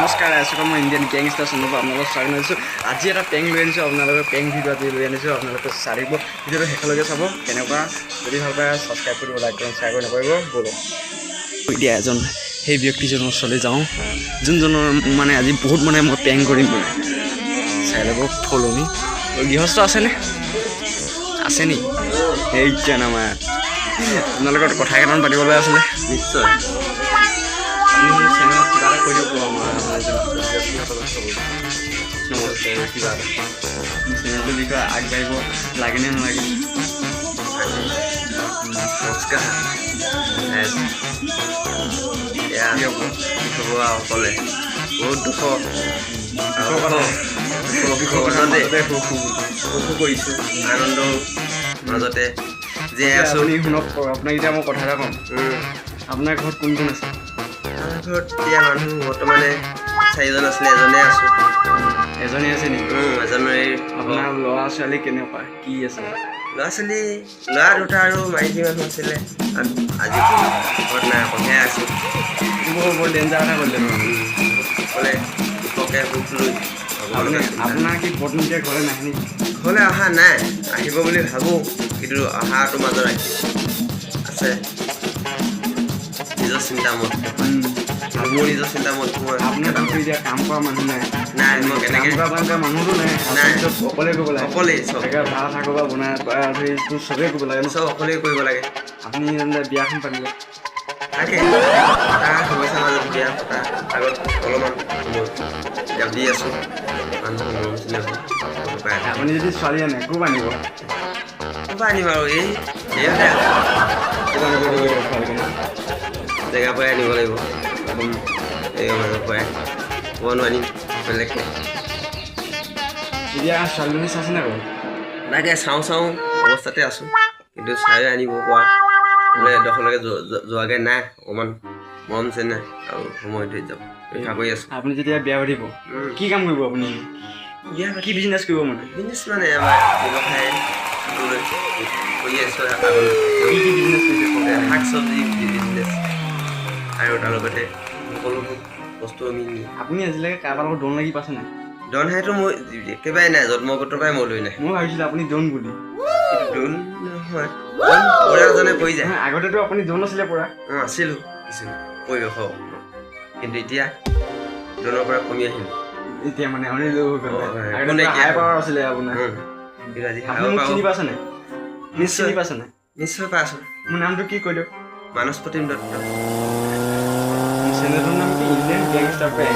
নমস্কাৰ আছোঁ মই ইণ্ডিয়ান গেং ষ্টাৰ চেনেলৰ আপোনালোকক স্বাগতম জনাইছোঁ। আজি এটা পেং লৈ আনিছোঁ আপোনালোকে পেং ভিডিঅ' আজি লৈ আনিছোঁ আপোনালোকে চাৰিব। ভিডিঅ'টো শেষলৈকে চাব কেনেকুৱা? যদি ভালো পায় ছাবস্ক্ৰাইব কৰিব লাইক কৰিব শ্বেয়াৰ কৰি নকৰিব ব'লক এতিয়া এজন সেই ব্যক্তিজনৰ ওচৰলৈ যাওঁ। যোনজনৰ মানে আজি বহুত মানে মই পেং কৰিম মানে। চাই ল'ব ফলনি গৃহস্থ আছেনে? আছে নি? সেই আমাৰ আপোনালোকৰ কথা কেইটামান পাতিবলৈ আছিলে। নিশ্চয়। চেনেলত কিবা আগবাঢ়িব লাগেনে নালাগে নমস্কাৰ অকলে বহুত দুখ সুখ কৰিছোঁ আনন্দৰ মাজতে জীয়াই আছোঁ শুনক আপোনাক এতিয়া মই কথা এটা ক'ম আপোনাৰ ঘৰত কোন কোন আছে ঘৰত এতিয়া মানুহ বৰ্তমানে চাৰিজন আছিলে এজনে আছোঁ। এজনী আছে নেকি? এই আপোনাৰ ল'ৰা ছোৱালী কেনেকুৱা? কি আছে? ল'ৰা ছোৱালী ল'ৰা দুটা আৰু মাইকী মানুহ আছিলে। আজি ঘৰত নাই অকলহে আছোঁ। বৰ বৰ ডেঞ্জাৰ এটা কৰিলে অকলে দুখকে সুখ লৈ। আপোনাৰ কি পত্নীকে ঘৰলৈ নাহে নেকি? ঘৰলৈ অহা নাই আহিব বুলি ভাবোঁ কিন্তু অহাটো মাজত ৰাখি আছে। নিজৰ চিন্তা মত। আৰু মোৰ নিজৰ চিন্তা মত মই। আপোনাৰ কিন্তু এতিয়া কাম কৰা মানুহ নাই নাই মই কাম কেনেকৈ? কৰা মানুহটো নাই নাই। চব অকলে কৰিব লাগে। কৰা আপুনি বিয়াখন পাতিব। তাকে। তাৰ মাজত বিয়া পতা আগত অলপমান দি আছোঁ। আপুনি যদি ছোৱালী আনে ক'ৰ আনিব? ক'ৰপৰা আনিম আৰু এই জেগাৰ পৰাই আনিব লাগিব। মানুহৰ পৰাই নোৱাৰিম বেলেগকৈ এতিয়া ছোৱালীজনী চাইছে নাই বাৰু? তাকে চাওঁ চাওঁ অৱস্থাতে আছোঁ। কিন্তু চাই আনিব পৰা বোলে এডোখৰলৈকে যোৱা- যোৱা- যোৱাগৈ নাই অকণমান মৰম চেনেহ আৰু সময় ধৰি যাব। ৰক্ষা কৰি আছোঁ। আপুনি যেতিয়া বিয়া পাতিব কি কাম কৰিব আপুনি? বিয়া কি বিজনেছ কৰিব মানে? বিজনেছ মানে আমাৰ ব্যৱসায় কৰি আছোঁ। শাক চব্জি বিজনেছ আৰু তাৰ লগতে সকলোবোৰ বস্তু আমি আপুনি আজিলৈকে কাৰোবাৰ লগত দৌৰ লাগি পাইছে নাই? দন হাইটো মই একেবাৰে নাই জন্মগতৰ পৰাই মই লৈ নাই। মই ভাবিছিলোঁ আপুনি দৌন বুলি। দোন নহয় দোন পৰাজনে পৰি যায়। নহয়, আগতেতো আপুনি দৌন আছিলে পৰা। অঁ আছিলোঁ কিছু পৰিৱেশ কিন্তু এতিয়া দোনৰ পৰা কমি আহিলোঁ। এতিয়া মানে আপুনি লৈ হৈ গ'ল অ, হয়। আগতে কোনে পুৰা এতিয়া- হাই পাৱাৰ আছিলে আপোনাৰ। উম। কিন্তু আজি আপুনি মোক চিনি পাইছে নাই? মোক নিশ্চয় চিনি পাইছে নাই? নিশ্চয় পাইছোঁ মোৰ নামটো কি কৈ দিয়ক? মানস প্ৰতিম দত্ত। চেনেলটোৰ নাম কি? ইণ্ডিয়ান গেংষ্টাৰ প্ৰেং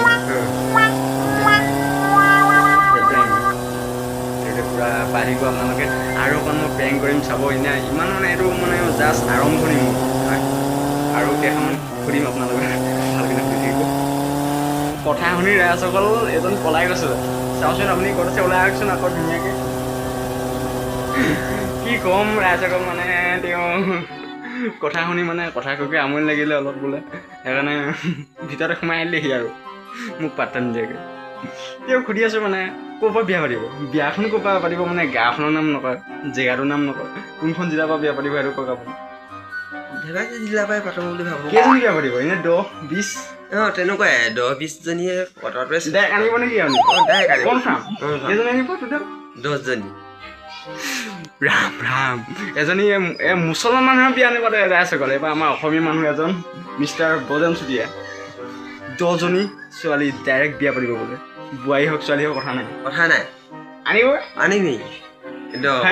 এইটো পূৰা বাঢ়িব আপোনালোকে। আৰু অকণ মই প্ৰেং কৰিম, চাব এনে। ইমান মানে এইটো মানে জাষ্ট আৰম্ভণি মোৰ আৰু কেইখনমান সুধিম আপোনালোকে ভালকৈ সুধি কথা শুনি ৰাজসকল এজন পলাই গৈছে। চাওঁচোন আপুনি ক'ত আছে? ওলাই আহকচোন আকৌ ধুনীয়াকৈ। কি ক'ম ৰাইজসকল মানে তেওঁ কথা শুনি মানে কথা কৈ আমনি লাগিলে অলপ বোলে। সেইকাৰণে ভিতৰতে সোমাই আহিলেহি আৰু। মোক পাত্তা নিদিয়াকৈ তেওঁ সুধি আছোঁ মানে ক'ৰ পৰা বিয়া পাতিব? বিয়াখন ক'ৰ পৰা পাতিব মানে গাঁওখনৰ নাম নকয় জেগাটোৰ নাম নকয়। কোনখন জিলাৰ পৰা বিয়া পাতিব সেইটো কওক আপুনি। ধেমাজি জিলাৰ পৰাই পাতোঁ বুলি ভাবোঁ। কেইজনী বিয়া পাতিব? এনে দহ বিছ অঁ তেনেকুৱাই। দহ বিছজনীয়ে পতাটোৱে ডাইৰেক্ট আনিব নেকি আপুনি? অঁ ডাইৰেক্ট আনিব। কনফাৰ্ম। কেইজনী আনিব? টোটেল দহজনী। ৰাম ৰাম। এজনী মুছলমান মানুহৰ বিয়া আনিব দে ৰাইজসকল এইবাৰ আমাৰ অসমীয়া মানুহ এজন মিষ্টাৰ বজেন চুতীয়া। দহজনী ছোৱালী ডাইৰেক্ট বিয়া পাতিব বোলে। বোৱাৰী হওক ছোৱালী হওক কথা নাই। কথা নাই। আনিব? নাই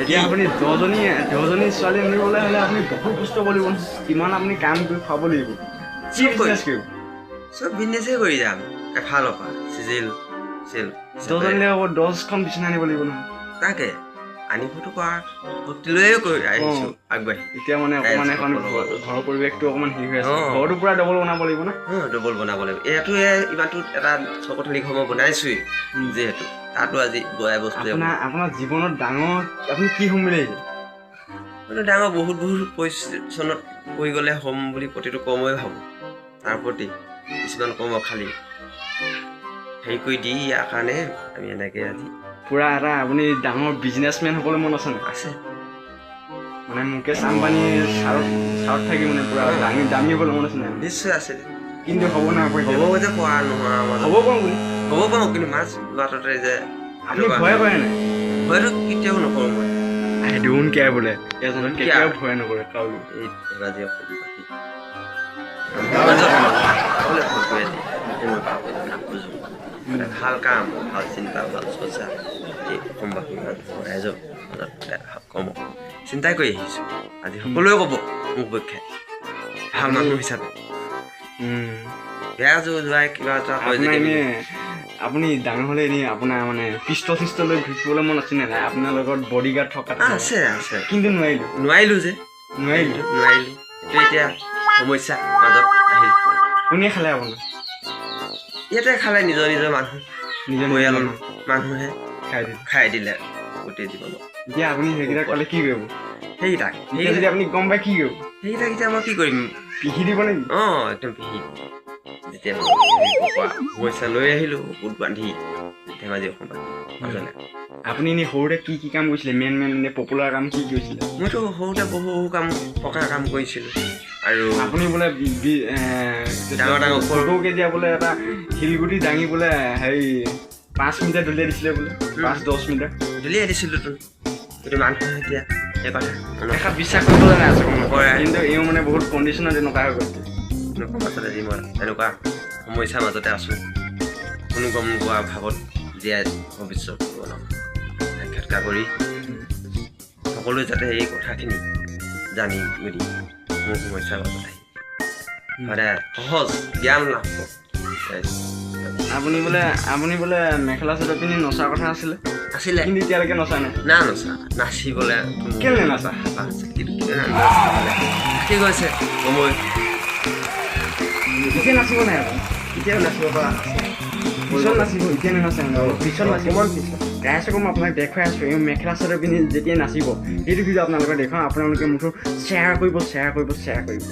এতিয়া আপুনি দহজনী দহজনী ছোৱালী আনিবলৈ হ'লে আপুনি বহুত কষ্ট কৰিব। কিমান আপুনি কাম কৰি খুৱাব লাগিব। চব বিজনেছ কৰিব চব বিজনেছেই কৰি যাম। এফালৰ পৰা চিজিল। চেল দহজনী হ'ব দহখন বিচনা আনিব লাগিব নহয়। তাকে আনিবতো কৰি আহিছোঁ আগবাঢ়ি। এতিয়া মানে অকণমান এখন ঘৰৰ পৰিৱেশটো অকণমান হেৰি হৈ আছে। ঘৰটো পূৰা ডবল বনাব লাগিব না? ডবল বনাব লাগিব। এইটো ইমানটো এটা চকঠলি ঘৰ মই বনাইছোৱেই যিহেতু। তাতো আজি বয়াই বস্তু আপোনাৰ আপোনাৰ জীৱনত ডাঙৰ আপুনি কি হ'ম বুলি আহিছে মইতো ডাঙৰ বহুত বহুত পৰিচ্ছন্নত পৰি গ'লে হ'ম বুলি প্ৰতিটো কৰ্মই ভাবোঁ। তাৰ প্ৰতি কিছুমান কৰ্ম খালী। হেৰি কৰি দি ইয়াৰ কাৰণে আমি এনেকৈ আজি পূৰা এটা আপুনি ডাঙৰ বিজনেছমেন হ'বলৈ মন আছে আছে। মানে মুকেশ আম্বানী চাৰত চাৰত থাকি মানে পুৰা দামী দামী হ'বলৈ মন আছে নিশ্চয় আছিলে কিন্তু হ'ব নাই আকৌ এতিয়া। হ'ব যে কোৱা নোহোৱা হ'ব পাৰোঁ বুলি হ'ব পাৰোঁ কিন্তু মাছ বাটতে যে আপুনি ভয় কৰে নাই হয়তো কেতিয়াও নকৰোঁ মই। আই ডোণ্ট কেয়াৰ বোলে? এজনত Don't কেতিয়াও. ভয় নকৰে কাৰো এই ধেমাজি অসম ভালো কাম ভালো চিন্তা ভালো চৰ্চা ৰাইজৰ মাজত কম। চিন্তাই কৰি আহিছোঁ। আজি সকলোৱে ক'ব মোৰ পক্ষে। ভালো মানুহ হিচাপে। বেয়া জো যোৱাই কিবা এটা আপুনি ডাঙৰ হ'লে এনেই আপোনাৰ মানে পিষ্টল চিষ্টল লৈ ঘূৰি ফুৰিবলৈ মন আছে নাই? আপোনাৰ লগত বডি গাৰ্ড থকা আছে আছে। কিন্তু নোৱাৰিলোঁ। নোৱাৰিলোঁ যে। নোৱাৰিলোঁ। নোৱাৰিলোঁ। এইটো এতিয়া সমস্যা মাজত আহিল। কোনে খালে আপোনাৰ ইয়াতে খালে নিজৰ নিজৰ মানুহ। নিজৰ পৰিয়ালৰ মানুহে। খাই দিলে। খাই দিলে গোটেই জীৱনত। এতিয়া আপুনি সেইকেইটা ক'লে কি কৰিব? সেইকেইটাক যদি আপুনি গম পায় কি কৰিব? সেইকেইটাক এতিয়া মই কি কৰিম? পিহি দিব নেকি? অঁ একদম পিহি যেতিয়া সমস্যা লৈ আহিলোঁ বুট বান্ধি ধেমাজি অসম মাজলৈ আপুনি এনেই সৰুতে কি কি কাম কৰিছিলে? মেইন মেইন এনে পপুলাৰ কাম কি কৰিছিলে মইতো সৰুতে বহু বহু কাম পকা কাম কৰিছিলোঁ। আৰু আপুনি বোলে ডাঙৰ ডাঙৰ সৰু- কেতিয়া বোলে এটা শিলগুটি দাঙি বোলে হেৰি পাঁচ মিটাৰ দলিয়াই দিছিলে বোলে পাঁচ দহ মিটাৰ দলিয়াই দিছিলোঁ তোন কিন্তু মানুহে এতিয়া কথা। এষাৰ বিশ্বাস কৰিবলৈ নাই আছে নকৰে। কিন্তু এওঁ মানে বহুত কণ্ডিশ্যনত এনেকুৱা হৈ গ'ল। আচলতে যি মই এনেকুৱা সমস্যাৰ মাজতে আছোঁ। কোনো গম নোপোৱা ভাৱত জীয়াই ভৱিষ্যত সাক্ষাৎকাৰ কৰি সকলোৱে যাতে এই কথাখিনি জানি বুজি সমস্যাৰ মাজত আহি সদায় সহজ জ্ঞান লাভ আপুনি বোলে আপুনি বোলে মেখেলা চাদৰ পিন্ধি নচাৰ কথা আছিলে? আছিলে। কিন্তু এতিয়ালৈকে নচা নাই। না নচা। নাচিবলৈ কেলে নাচা? থাকি গৈছে সময়। এতিয়া নাচিব নাই আপুনি? কেতিয়াও নাচিব পৰা পিছত নাচিব এতিয়া নানাচে পিছত নাচিব গাইছে মই আপোনাক দেখুৱাই আছোঁ এই মেখেলা চাদৰ পিন্ধি যেতিয়া নাচিব সেইটো ভিডিঅ' আপোনালোকে দেখুৱাওঁ আপোনালোকে মুঠো শ্বেয়াৰ কৰিব শ্বেয়াৰ কৰিব শ্বেয়াৰ কৰিব।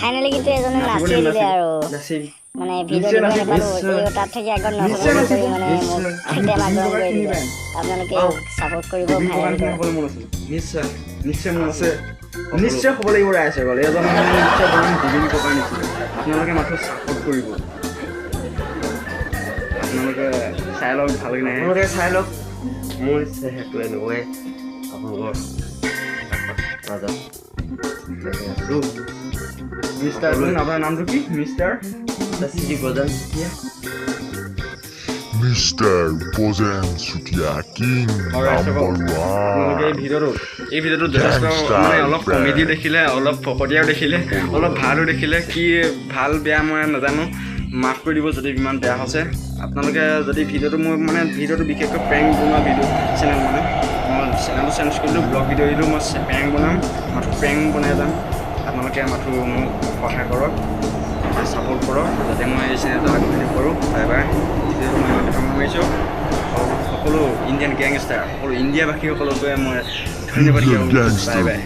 ফাইনেলি কিন্তু এজনে নাচিয়ে দিলে। আৰু। মানে ভিডিঅ' দিব নাপালো এই তাত থাকি আগত কৰি মানে মোক। খেতে মাগ্ৰহণ কৰি দিলে। আপোনালোকে। কৰিব ভাইৰেল মন আছে? নিশ্চয় নিশ্চয় মন আছে। নিশ্চয় হ'ব লাগিব ৰাইজে গ'লে এজন নিশ্চয় বনাম জুবিন ককাৰ নিচিনা আপোনালোকে মাথো ছাপৰ্ট কৰিব। আপোনালোকে চাই লওক ভালকৈ নাহে। আপোনালোকে চাই লওক। মোৰ চেহেৰাটো এনেকুৱাই। আপোনালোকৰ মিষ্টাৰ আপোনাৰ নামটো কি? মিষ্টাৰ? চিটি গজান আপোনালোকে এই one. ভিডিঅ'টো এই ভিডিঅ'টো যথেষ্ট মানে অলপ কমেডিও দেখিলে অলপ ফকতীয়াও দেখিলে অলপ ভালো দেখিলে কি ভালো বেয়া মই নাজানো। মাফ কৰি দিব যদি ইমান বেয়া হৈছে। আপোনালোকে যদি ভিডিঅ'টো মই মানে ভিডিঅ'টো বিশেষকৈ প্ৰেংক বনোৱা ভিডিঅ' চেনেল মানে মই চেনেলটো চেঞ্জ কৰিলোঁ ব্লগ ভিডিঅ' দিলোঁ, মই প্ৰেংক বনাম, মাথো প্ৰেংক বনাই যাম। আপোনালোকে মাথো মোক সহায় কৰক ছাপোৰ্ট কৰক, যাতে মই এই চেনেলটো আগবাঢ়ি কৰোঁ বাই বাই। ভিডিঅ'টো মই সামৰণি মাৰিছোঁ সকলো ইণ্ডিয়ান গেংষ্টাৰ সকলো ইণ্ডিয়াবাসীসকলকে মই ধন্যবাদ বাই বাই.